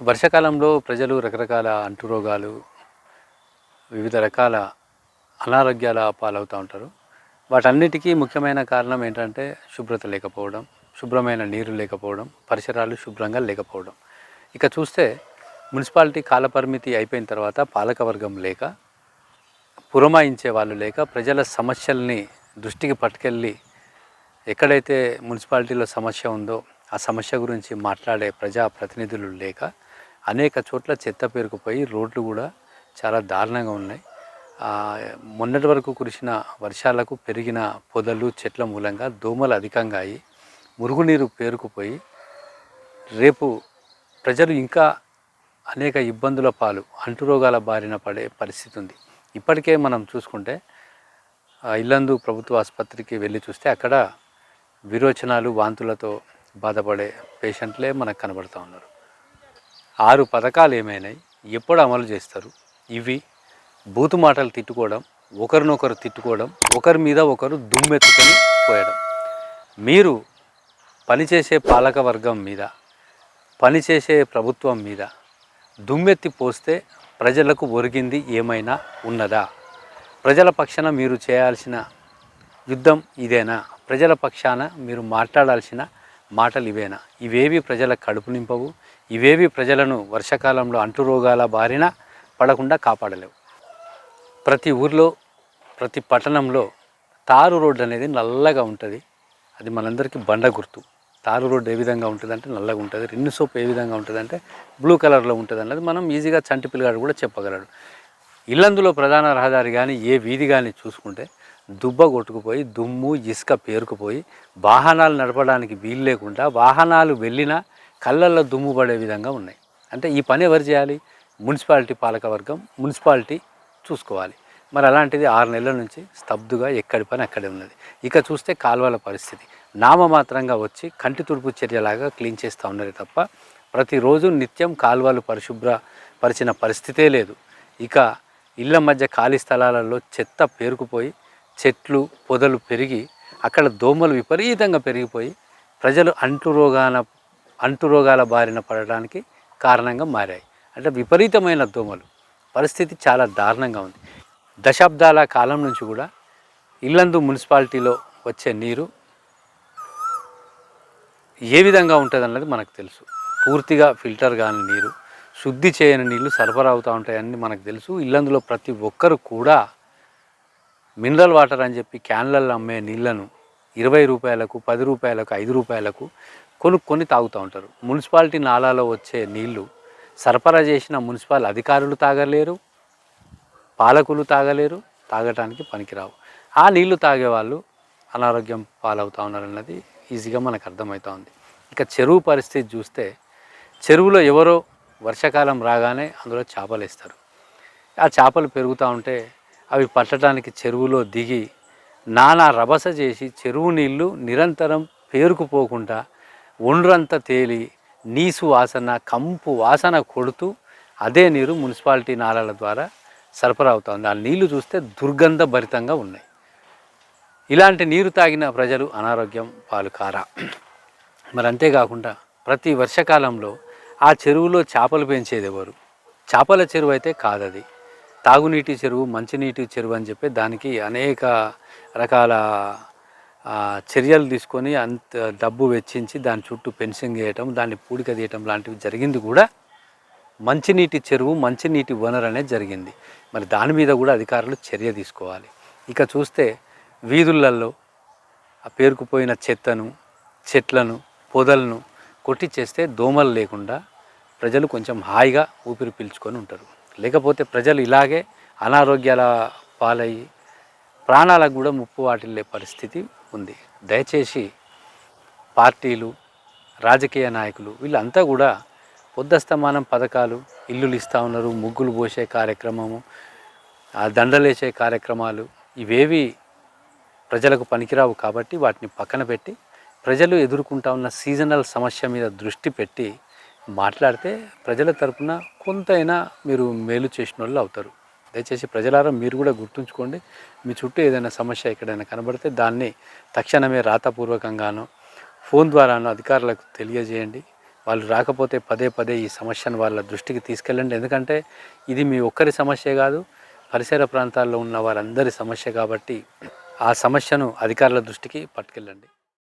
వర్షాకాలంలో ప్రజలు రకరకాల అంటురోగాలు వివిధ రకాల అనారోగ్యాల పాలవుతూ ఉంటారు. వాటన్నిటికీ ముఖ్యమైన కారణం ఏంటంటే శుభ్రత లేకపోవడం శుభ్రమైన నీరు లేకపోవడం పరిసరాలు శుభ్రంగా లేకపోవడం. ఇక చూస్తే మున్సిపాలిటీ కాలపరిమితి అయిపోయిన తర్వాత పాలకవర్గం లేక పురమాయించే వాళ్ళు లేక ప్రజల సమస్యల్ని దృష్టికి పట్టుకెళ్ళి ఎక్కడైతే మున్సిపాలిటీలో సమస్య ఉందో ఆ సమస్య గురించి మాట్లాడే ప్రజా ప్రతినిధులు లేక అనేక చోట్ల చెత్త పేరుకుపోయి రోడ్లు కూడా చాలా దారుణంగా ఉన్నాయి. మొన్నటి వరకు కురిసిన వర్షాలకు పెరిగిన పొదలు చెట్ల మూలంగా దోమలు అధికంగా అయ్యి మురుగునీరు పేరుకుపోయి రేపు ప్రజలు ఇంకా అనేక ఇబ్బందుల పాలు అంటురోగాల బారిన పడే పరిస్థితి ఉంది. ఇప్పటికే మనం చూసుకుంటే ఇల్లందు ప్రభుత్వ ఆసుపత్రికి వెళ్ళి చూస్తే అక్కడ విరోచనాలు వాంతులతో బాధపడే పేషెంట్లే మనకు కనబడుతూ ఉన్నారు. ఆరు పథకాలు ఏమైనాయి ఎప్పుడు అమలు చేస్తారు? ఇవి బూతు మాటలు తిట్టుకోవడం ఒకరినొకరు తిట్టుకోవడం ఒకరి మీద ఒకరు దుమ్మెత్తుకొని పోయడం. మీరు పనిచేసే పాలక వర్గం మీద పనిచేసే ప్రభుత్వం మీద దుమ్మెత్తి పోస్తే ప్రజలకు ఒరిగింది ఏమైనా ఉన్నదా? ప్రజల పక్షాన మీరు చేయాల్సిన యుద్ధం ఇదేనా? ప్రజల పక్షాన మీరు మాట్లాడాల్సిన మాటలు ఇవేనా? ఇవేవి ప్రజల కడుపు నింపవు ఇవేవి ప్రజలను వర్షాకాలంలో అంటు రోగాల బారిన పడకుండా కాపాడలేవు. ప్రతి ఊర్లో ప్రతి పట్టణంలో తారు రోడ్డు అనేది నల్లగా ఉంటుంది. అది మనందరికీ బండ గుర్తు. తారు రోడ్డు ఏ విధంగా ఉంటుందంటే నల్లగా ఉంటుంది. రిన్ను సోప్ ఏ విధంగా ఉంటుందంటే బ్లూ కలర్లో ఉంటుంది అన్నది మనం ఈజీగా చంటి పిల్లగాడు కూడా చెప్పగలడు. ఇల్లందులో ప్రధాన రహదారి కానీ ఏ వీధి కానీ చూసుకుంటే దుబ్బ కొట్టుకుపోయి దుమ్ము ఇసుక పేరుకుపోయి వాహనాలు నడపడానికి వీలు లేకుండా వాహనాలు వెళ్ళినా కళ్ళల్లో దుమ్ము పడే విధంగా ఉన్నాయి. అంటే ఈ పని ఎవరు చేయాలి? మున్సిపాలిటీ పాలకవర్గం మున్సిపాలిటీ చూసుకోవాలి. మరి అలాంటిది ఆరు నెలల నుంచి స్తబ్దుగా ఎక్కడి పని అక్కడే ఉన్నది. ఇక చూస్తే కాలువల పరిస్థితి. నామమాత్రంగా వచ్చి కంటి తుడుపు చర్యలాగా క్లీన్ చేస్తూ ఉన్నది తప్ప ప్రతిరోజు నిత్యం కాలువలు పరిశుభ్రపరిచిన పరిస్థితే లేదు. ఇక ఇళ్ళ మధ్య ఖాళీ స్థలాలలో చెత్త పేరుకుపోయి చెట్లు పొదలు పెరిగి అక్కడ దోమలు విపరీతంగా పెరిగిపోయి ప్రజలు అంటు రోగాల అంటు రోగాల బారిన పడడానికి కారణంగా మారాయి. అంటే విపరీతమైన దోమలు. పరిస్థితి చాలా దారుణంగా ఉంది. దశాబ్దాల కాలం నుంచి కూడా ఇల్లందు మున్సిపాలిటీలో వచ్చే నీరు ఏ విధంగా ఉంటుంది అన్నది మనకు తెలుసు. పూర్తిగా ఫిల్టర్ కాని నీరు శుద్ధి చేయని నీళ్ళు సరఫరా అవుతూ ఉంటాయని మనకు తెలుసు. ఇల్లందులో ప్రతి ఒక్కరు కూడా మినరల్ వాటర్ అని చెప్పి క్యాన్లలో అమ్మే నీళ్ళను ఇరవై రూపాయలకు పది రూపాయలకు ఐదు రూపాయలకు కొనుక్కొని తాగుతూ ఉంటారు. మున్సిపాలిటీ నాలాలో వచ్చే నీళ్ళు సరఫరా చేసిన మున్సిపల్ అధికారులు తాగలేరు పాలకులు తాగలేరు తాగటానికి పనికిరావు. ఆ నీళ్ళు తాగే వాళ్ళు అనారోగ్యం పాలవుతూ ఉన్నారన్నది ఈజీగా మనకు అర్థమవుతూ ఉంది. ఇక చెరువు పరిస్థితి చూస్తే చెరువులో ఎవరో వర్షాకాలం రాగానే అందులో చేపలు వేస్తారు ఆ చేపలు పెరుగుతూ ఉంటే అవి పట్టడానికి చెరువులో దిగి నానా రభస చేసి చెరువు నీళ్ళు నిరంతరం పేరుకుపోకుండా ఒండ్రంతా తేలి నీసు వాసన కంపు వాసన కొడుతూ అదే నీరు మున్సిపాలిటీ నాళాల ద్వారా సరఫరా అవుతుంది ఆ నీళ్ళు చూస్తే దుర్గంధ భరితంగా ఉన్నాయి. ఇలాంటి నీరు తాగిన ప్రజలు అనారోగ్యం పాలు కారా. మరి అంతేకాకుండా ప్రతి వర్షాకాలంలో ఆ చెరువులో చేపలు పెంచేది ఎవరు? చేపల చెరువు అయితే కాదది. తాగునీటి చెరువు మంచినీటి చెరువు అని చెప్పి దానికి అనేక రకాల చర్యలు తీసుకొని అంత డబ్బు వెచ్చించి దాని చుట్టూ పెన్సింగ్ చేయటం దాన్ని పూడిక తీయటం లాంటివి జరిగింది కూడా. మంచినీటి చెరువు మంచినీటి వనరు అనేది జరిగింది. మరి దాని మీద కూడా అధికారులు చర్య తీసుకోవాలి. ఇక చూస్తే వీధులలో ఆ పేరుకుపోయిన చెత్తను చెట్లను పొదలను కొట్టి చేస్తే దోమలు లేకుండా ప్రజలు కొంచెం హాయిగా ఊపిరి పీల్చుకొని ఉంటారు. లేకపోతే ప్రజలు ఇలాగే అనారోగ్యాల పాలయ్యి ప్రాణాలకు కూడా ముప్పు వాటిల్లే పరిస్థితి ఉంది. దయచేసి పార్టీలు రాజకీయ నాయకులు వీళ్ళంతా కూడా పొద్దస్తమానం పథకాలు ఇల్లులు ఇస్తూ ఉన్నారు ముగ్గులు పోసే కార్యక్రమము దండలేసే కార్యక్రమాలు ఇవేవి ప్రజలకు పనికిరావు కాబట్టి వాటిని పక్కన పెట్టి ప్రజలు ఎదుర్కొంటా ఉన్న సీజనల్ సమస్య మీద దృష్టి పెట్టి మాట్లాడితే ప్రజల తరపున కొంతైనా మీరు మేలు చేసిన వాళ్ళు అవుతారు. దయచేసి ప్రజలారా మీరు కూడా గుర్తుంచుకోండి. మీ చుట్టూ ఏదైనా సమస్య ఎక్కడైనా కనబడితే దాన్ని తక్షణమే రాతపూర్వకంగానో ఫోన్ ద్వారానో అధికారులకు తెలియజేయండి. వాళ్ళు రాకపోతే పదే పదే ఈ సమస్యను వాళ్ళ దృష్టికి తీసుకెళ్ళండి. ఎందుకంటే ఇది మీ ఒక్కరి సమస్య కాదు పరిసర ప్రాంతాల్లో ఉన్న వారందరి సమస్య కాబట్టి ఆ సమస్యను అధికారుల దృష్టికి పట్టుకెళ్ళండి.